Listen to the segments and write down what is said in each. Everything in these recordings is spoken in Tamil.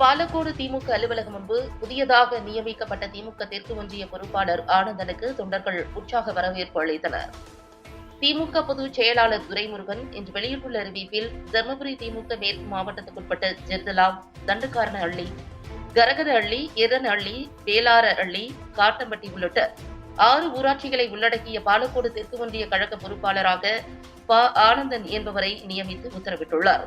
பாலக்கோடு திமுக அலுவலகம் முன்பு புதியதாக நியமிக்கப்பட்ட திமுக தெற்கு ஒன்றிய பொறுப்பாளர் ஆனந்தனுக்கு தொண்டர்கள் உற்சாக வரவேற்பு அளித்தனர். திமுக பொதுச் செயலாளர் துரைமுருகன் இன்று வெளியிட்டுள்ள அறிவிப்பில் தருமபுரி திமுக மேற்கு மாவட்டத்துக்குட்பட்ட ஜெர்தலா தண்டுக்காரணஹள்ளி கரகரஹள்ளி எரனஹள்ளி வேளாரஹள்ளி காட்டம்பட்டி உள்ளிட்ட ஆறு ஊராட்சிகளை உள்ளடக்கிய பாலக்கோடு தெற்கு ஒன்றிய கழக பொறுப்பாளராக ப. ஆனந்தன் என்பவரை நியமித்து உத்தரவிட்டுள்ளார்.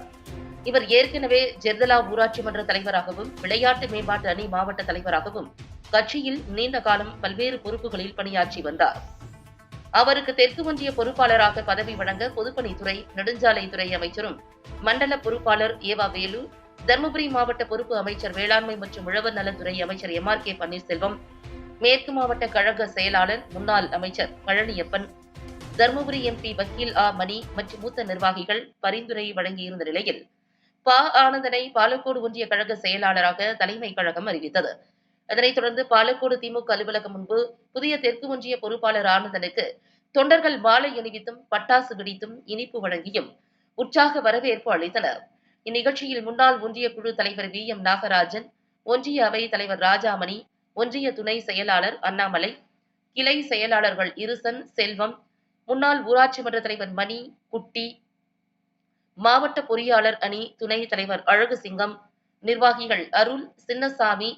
இவர் ஏற்கனவே ஜெர்தலா ஊராட்சி மன்ற தலைவராகவும் விளையாட்டு மேம்பாட்டு அணி மாவட்ட தலைவராகவும் கட்சியில் நீண்ட காலம் பல்வேறு பொறுப்புகளில் பணியாற்றி வந்தார். அவருக்கு தெற்கு ஒன்றிய பொறுப்பாளராக பதவி வழங்க பொதுப்பணித்துறை நெடுஞ்சாலைத்துறை அமைச்சரும் மண்டல பொறுப்பாளர் ஏவா வேலு தருமபுரி மாவட்ட பொறுப்பு அமைச்சர் வேளாண்மை மற்றும் உழவர் நலத்துறை அமைச்சர் எம் ஆர் கே பன்னீர்செல்வம் மேற்கு மாவட்ட கழக செயலாளர் முன்னாள் அமைச்சர் பழனியப்பன் தருமபுரி எம்பி வக்கீல் ஆ மணி மற்றும் மூத்த நிர்வாகிகள் பரிந்துரை வழங்கியிருந்த நிலையில் ப ஆனந்தனை பாலக்கோடு ஒன்றிய கழக செயலாளராக தலைமை கழகம் அறிவித்தது. அதனைத் தொடர்ந்து பாலக்கோடு திமுக அலுவலகம் முன்பு புதிய தெற்கு ஒன்றிய பொறுப்பாளர் ஆனந்தனுக்கு தொண்டர்கள் மாலை அணிவித்தும் பட்டாசு வெடித்தும் இனிப்பு வழங்கியும் உற்சாக வரவேற்பு அளித்தனர். இந்நிகழ்ச்சியில் முன்னாள் ஒன்றிய குழு தலைவர் வி. எம். நாகராஜன் ஒன்றிய அவை தலைவர் ராஜாமணி ஒன்றிய துணை செயலாளர் அண்ணாமலை கிளை செயலாளர்கள் இருசன் செல்வம் முன்னாள் ஊராட்சி மன்ற தலைவர் மணி குட்டி மாவட்ட பொறியாளர் அணி துணைத் தலைவர் அழகு சிங்கம் நிர்வாகிகள் அருள் சின்னசாமி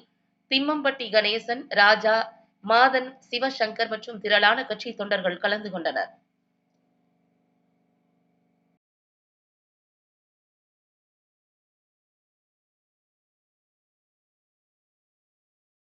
திம்மம்பட்டி கணேசன் ராஜா மாதன் சிவசங்கர் மற்றும் திரளான கட்சி தொண்டர்கள் கலந்து கொண்டனர்.